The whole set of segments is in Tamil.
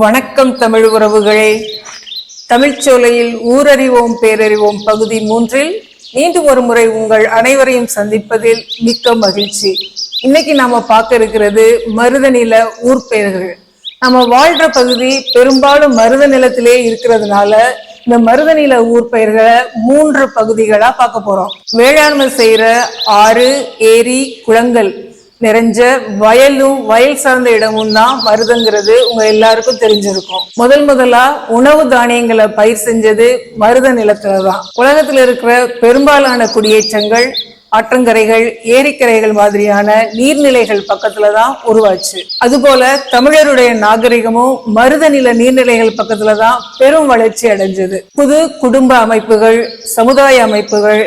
வணக்கம் தமிழ் உறவுகளே. தமிழ்ச்சோலையில் ஊரறிவோம் பேரறிவோம் பகுதி மூன்றில் மீண்டும் ஒரு முறை உங்கள் அனைவரையும் சந்திப்பதில் மிக்க மகிழ்ச்சி. இன்னைக்கு நாம பார்க்க இருக்கிறது மருத நில ஊர் பெயர்கள். நம்ம வாழ்ற பகுதி பெரும்பாலும் மருத நிலத்திலே இருக்கிறதுனால இந்த மருத நில ஊர் பெயர்களை மூன்று பகுதிகளா பார்க்க போறோம். வேளாண்மை செய்யற ஆறு ஏரி குளங்கள். நிறைஞ்ச வயலும் வயல் சார்ந்த இடமும் தான் மருதங்கிறது உங்க எல்லாருக்கும் தெரிஞ்சிருக்கும். முதல் முதலா உணவு தானியங்களை பயிர் செஞ்சது மருத நிலத்துல தான். உலகத்துல இருக்கிற பெரும்பாலான குடியேற்றங்கள் ஆற்றங்கரைகள் ஏரிக்கரைகள் மாதிரியான நீர்நிலைகள் பக்கத்துல தான் உருவாச்சு. அதுபோல தமிழருடைய நாகரிகமும் மருத நில நீர்நிலைகள் பக்கத்துல தான் பெரும் வளர்ச்சி அடைஞ்சது. புது குடும்ப அமைப்புகள் சமுதாய அமைப்புகள்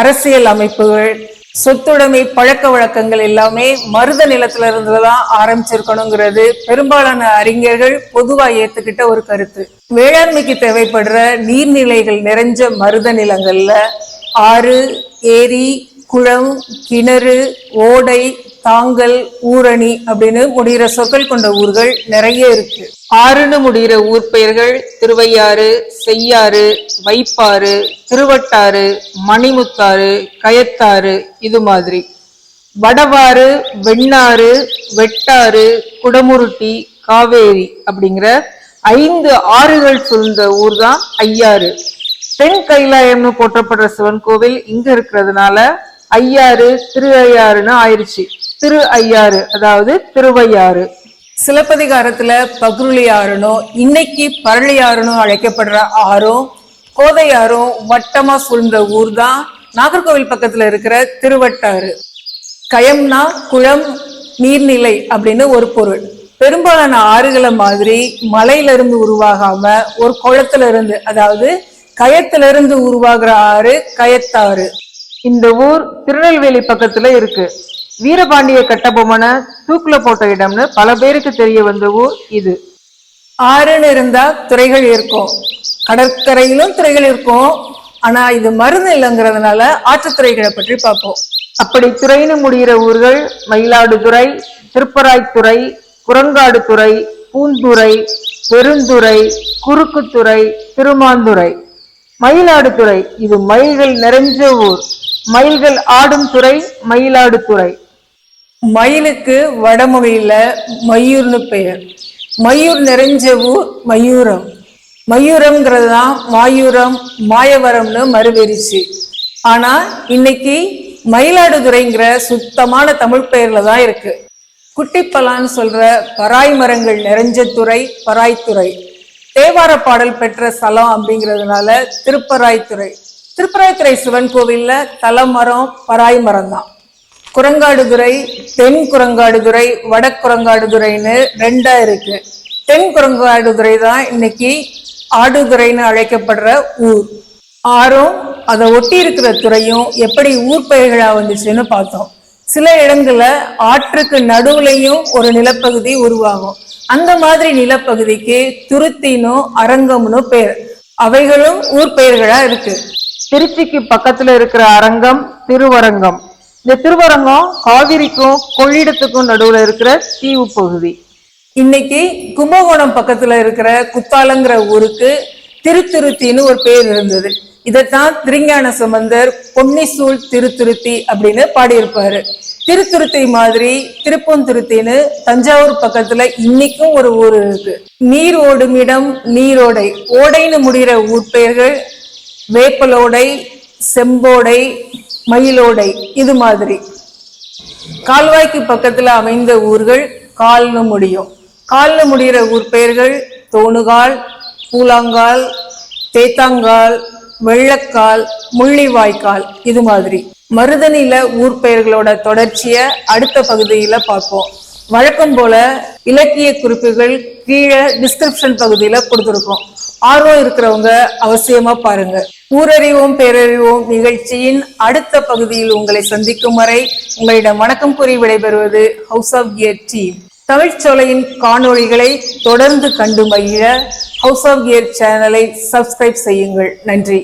அரசியல் அமைப்புகள் சொத்துடைமை பழக்க வழக்கங்கள் எல்லாமே மருத நிலத்துல இருந்துதான் ஆரம்பிச்சிருக்கணுங்கிறது பெரும்பாலான அறிஞர்கள் பொதுவா ஏத்துக்கிட்ட ஒரு கருத்து. வேளாண்மைக்கு தேவைப்படுற நீர்நிலைகள் நிறைஞ்ச மருத நிலங்கள்ல ஆறு ஏரி குளம் கிணறு ஓடை தாங்கல் ஊரணி அப்படின்னு முடிகிற சொற்கள் கொண்ட ஊர்கள் நிறைய இருக்கு. ஆறுன்னு முடிகிற ஊர் பெயர்கள் திருவையாறு செய்யாறு வைப்பாறு திருவட்டாறு மணிமுத்தாறு கயத்தாறு இது மாதிரி. வடவாறு வெண்ணாறு வெட்டாறு குடமுருட்டி காவேரி அப்படிங்கிற ஐந்து ஆறுகள் சூழ்ந்த ஊர் தான் ஐயாறு. தென் கைலாயம்னு போற்றப்படுற சிவன் கோவில் இங்க இருக்கிறதுனால ஐயாறு திரு ஐயாறுன்னு ஆயிடுச்சு திரு ஐயாறு அதாவது திருவையாறு. சிலப்பதிகாரத்துல பகுருளி ஆறுனும் இன்னைக்கு பரளி அழைக்கப்படுற ஆறும் கோதையாறும் வட்டமா சூழ்ந்த ஊர் தான் நாகர்கோவில் பக்கத்துல இருக்கிற திருவட்டாறு. கயம்னா குளம் நீர்நிலை அப்படின்னு ஒரு பொருள். பெரும்பாலான ஆறுகளை மாதிரி மலையில இருந்து உருவாகாம ஒரு குளத்துல இருந்து அதாவது கயத்துல இருந்து உருவாகிற ஆறு கயத்தாறு. இந்த ஊர் திருநெல்வேலி பக்கத்துல இருக்கு. வீரபாண்டிய கட்டபொம்மனை தூக்குல போட்ட இடம்னு பல பேருக்கு தெரிய வந்த ஊர் இது. ஆறுன்னு இருந்தா துறைகள் இருக்கும். கடற்கரையிலும் துறைகள் இருக்கும். ஆனா இது மருந்து இல்லைங்கிறதுனால ஆற்றுத்துறைகளை பற்றி பார்ப்போம். அப்படி துறைன்னு முடிகிற ஊர்கள் மயிலாடுதுறை திருப்பராய்த்துறை குரங்காடுதுறை பூந்துறை பெருந்துறை குறுக்குத்துறை திருமாந்துறை. மயிலாடுதுறை இது மயில்கள் நிறைஞ்ச ஊர். மயில்கள் ஆடும் துறை மயிலாடுதுறை. மயிலுக்கு வடமொழியில் மயூர்னு பெயர். மயூர் நிறைஞ்ச ஊர் மயூரம். மயூரம்ங்கிறது தான் மாயூரம் மாயவரம்னு மறுவெறிச்சு ஆனால் இன்னைக்கு மயிலாடுதுறைங்கிற சுத்தமான தமிழ் பெயரில் தான் இருக்குது குட்டிப்பலான்னு சொல்கிற பராய் மரங்கள் நிறைஞ்ச துறை பராய்த்துறை தேவார பாடல் பெற்ற ஸ்தலம் அப்படிங்கிறதுனால திருப்பராய்த்துறை திருப்பராய்த்துறை சிவன் கோவில்ல தலமரம் பராய் மரம் தான் குரங்காடுதுறை தென் குரங்காடுதுறை வட குரங்காடுதுறைன்னு ரெண்டா இருக்கு. தென் குரங்காடுதுறை தான் இன்னைக்கு ஆடுதுறைன்னு அழைக்கப்படுற ஊர். ஆறும் அதை ஒட்டி இருக்கிற துறையும் எப்படி ஊர் பெயர்களா வந்துச்சுன்னு பார்த்தோம். சில இடங்கள்ல ஆற்றுக்கு நடுவுலையும் ஒரு நிலப்பகுதி உருவாகும். அந்த மாதிரி நிலப்பகுதிக்கு துருத்தினும் அரங்கம்னு பெயர் அவைகளும் ஊர் பெயர்களா இருக்கு. திருச்சிக்கு பக்கத்துல இருக்கிற அரங்கம் திருவரங்கம். இந்த திருவரங்கம் காவிரிக்கும் கொள்ளிடத்துக்கும் நடுவுல இருக்கிற தீவு பகுதி. இன்னைக்கு கும்பகோணம் பக்கத்துல இருக்கிற குத்தாலங்கிற ஊருக்கு திருத்திருத்தின்னு ஒரு பேர் இருந்தது. இதைத்தான் திருஞான சம்பந்தர் பொன்னிசூழ் திருத்துருத்தி அப்படின்னு பாடியிருப்பாரு. திருத்துருத்தி மாதிரி திருப்பொந்திருத்தின்னு தஞ்சாவூர் பக்கத்துல இன்னைக்கும் ஒரு ஊர் இருக்கு. நீர் ஓடும் இடம் நீரோடை. ஓடைன்னு முடிகிற ஊர் பெயர்கள் வேப்பலோடை செம்போடை மயிலோடை இது மாதிரி. கால்வாய்க்கு பக்கத்துல அமைந்த ஊர்கள் கால்னு முடியும். கால்னு முடிகிற ஊர் பெயர்கள் தோணுகால் பூலாங்கால் தேத்தாங்கால் வெள்ளக்கால் முள்ளிவாய்க்கால் இது மாதிரி. மருதனில ஊர் பெயர்களோட தொடர்ச்சியை அடுத்த பகுதியில பார்ப்போம். வழக்கம் போல இலக்கிய குறிப்புகள் கீழே டிஸ்கிரிப்ஷன் பகுதியில கொடுத்துருக்கோம். ஆர்வம் இருக்கிறவங்க அவசியமா பாருங்க. ஊரறிவோம் பேரறிவோம் நிகழ்ச்சியின் அடுத்த பகுதியில் உங்களை சந்திக்கும் வரை உங்களிடம் வணக்கம் கூறி விடைபெறுவது ஹவுஸ் ஆஃப் கியர் டீம் தமிழ்ச்சோலையின் காணொளிகளை தொடர்ந்து கண்டு மகிழ ஹவுஸ் ஆஃப் கியர் சேனலை சப்ஸ்கிரைப் செய்யுங்கள். நன்றி.